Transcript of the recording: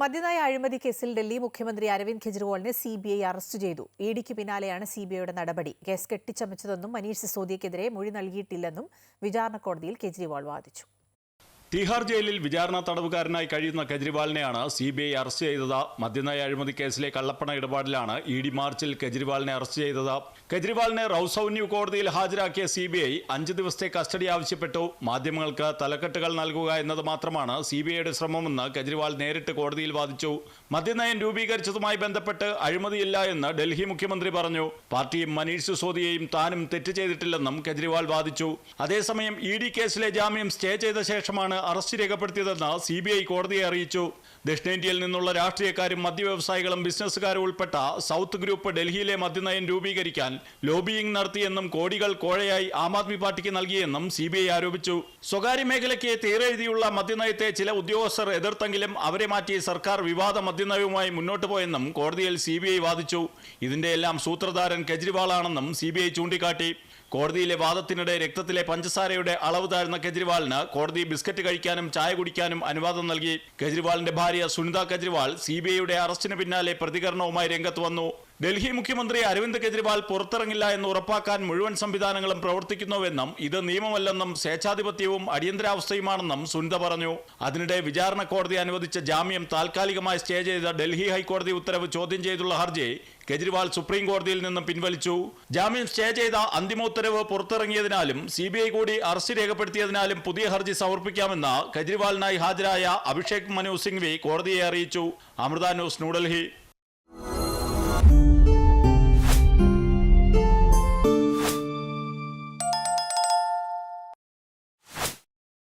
മദ്യനയ അഴിമതി കേസിൽ ഡൽഹി മുഖ്യമന്ത്രി അരവിന്ദ് കെജ്രിവാളിനെ സി ബി ഐ അറസ്റ്റ് ചെയ്തു. ഇഡിക്ക് പിന്നാലെയാണ് സി ബി ഐയുടെ നടപടി. കേസ് കെട്ടിച്ചമച്ചതെന്നും മനീഷ് സിസോദിയക്കെതിരെ മൊഴി നൽകിയിട്ടില്ലെന്നും വിചാരണ കോടതിയിൽ കെജ്രിവാൾ വാദിച്ചു. തിഹാർ ജയിലിൽ വിചാരണ തടവുകാരനായി കഴിയുന്ന കെജ്രിവാളിനെയാണ് സി ബി ഐ അറസ്റ്റ് ചെയ്തത്. മദ്യനയ അഴിമതി കേസിലെ കള്ളപ്പണ ഇടപാടിലാണ് ഇ ഡി മാർച്ചിൽ കെജ്രിവാളിനെ അറസ്റ്റ് ചെയ്തത്. കെജ്രിവാളിനെ റൌസൌന്യൂ കോടതിയിൽ ഹാജരാക്കിയ സി ബി ഐ അഞ്ച് ദിവസത്തെ കസ്റ്റഡി ആവശ്യപ്പെട്ടു. മാധ്യമങ്ങൾക്ക് തലക്കെട്ടുകൾ നൽകുക എന്നത് മാത്രമാണ് സി ബി ഐയുടെ ശ്രമമെന്ന് കെജ്രിവാൾ നേരിട്ട് കോടതിയിൽ വാദിച്ചു. മദ്യനയം രൂപീകരിച്ചതുമായി ബന്ധപ്പെട്ട് അഴിമതിയില്ല എന്ന് ഡൽഹി മുഖ്യമന്ത്രി പറഞ്ഞു. പാർട്ടിയും മനീഷ് സിസോദിയെയും താനും തെറ്റ് ചെയ്തിട്ടില്ലെന്നും കെജ്രിവാൾ വാദിച്ചു. അതേസമയം ഇ ഡി കേസിലെ ജാമ്യം സ്റ്റേ ചെയ്ത ശേഷമാണ് അറസ്റ്റ് രേഖപ്പെടുത്തിയതെന്ന് സി ബി ഐ കോടതിയെ അറിയിച്ചു. ദക്ഷിണേന്ത്യയിൽ നിന്നുള്ള രാഷ്ട്രീയക്കാരും മദ്യവ്യവസായികളും ബിസിനസ്സുകാരും ഉൾപ്പെട്ട സൗത്ത് ഗ്രൂപ്പ് ഡൽഹിയിലെ മദ്യനയം രൂപീകരിക്കാൻ ലോബിയിംഗ് നടത്തിയെന്നും കോടികൾ കോഴയായി ആം ആദ്മി പാർട്ടിക്ക് നൽകിയെന്നും സി ബി ഐ ആരോപിച്ചു. സ്വകാര്യ മേഖലയ്ക്ക് തീരെഴുതിയുള്ള മദ്യനയത്തെ ചില ഉദ്യോഗസ്ഥർ എതിർത്തെങ്കിലും അവരെ മാറ്റി സർക്കാർ വിവാദ മദ്യനയവുമായി മുന്നോട്ട് പോയെന്നും കോടതിയിൽ സി ബി ഐ വാദിച്ചു. ഇതിന്റെ എല്ലാം സൂത്രധാരൻ കെജ്രിവാളാണെന്നും സി ബി ഐ ചൂണ്ടിക്കാട്ടി. കോടതിയിലെ വാദത്തിനിടെ രക്തത്തിലെ പഞ്ചസാരയുടെ അളവ് താഴ്ന്ന കെജ്രിവാളിന് കോടതി ബിസ്ക്കറ്റ് കഴിക്കാനും ചായ കുടിക്കാനും അനുവാദം നൽകി. കെജ്രിവാളിന്റെ ഭാര്യ സുനിത കെജ്രിവാൾ സി ബി ഐയുടെ അറസ്റ്റിന് പിന്നാലെ പ്രതികരണവുമായി രംഗത്ത് വന്നു. ഡൽഹി മുഖ്യമന്ത്രി അരവിന്ദ് കെജ്രിവാൾ പുറത്തിറങ്ങില്ല എന്ന് ഉറപ്പാക്കാൻ മുഴുവൻ സംവിധാനങ്ങളും പ്രവർത്തിക്കുന്നുവെന്നും ഇത് നിയമമല്ലെന്നും സ്വേച്ഛാധിപത്യവും അടിയന്തരാവസ്ഥയുമാണെന്നും സുനിത പറഞ്ഞു. അതിനിടെ വിചാരണ കോടതി അനുവദിച്ച ജാമ്യം താൽക്കാലികമായി സ്റ്റേ ചെയ്ത ഡൽഹി ഹൈക്കോടതി ഉത്തരവ് ചോദ്യം ചെയ്തുള്ള ഹർജി കെജ്രിവാൾ സുപ്രീം കോടതിയിൽ നിന്നും പിൻവലിച്ചു. ജാമ്യം സ്റ്റേ ചെയ്ത അന്തിമ ഉത്തരവ് പുറത്തിറങ്ങിയതിനാലും സി ബി ഐ കൂടി അറസ്റ്റ് രേഖപ്പെടുത്തിയതിനാലും പുതിയ ഹർജി സമർപ്പിക്കാമെന്ന് കെജ്രിവാളിനായി ഹാജരായ അഭിഷേക് മനു സിംഗ്വി കോടതിയെ അറിയിച്ചു. അമൃത ന്യൂസ് ന്യൂഡൽഹി.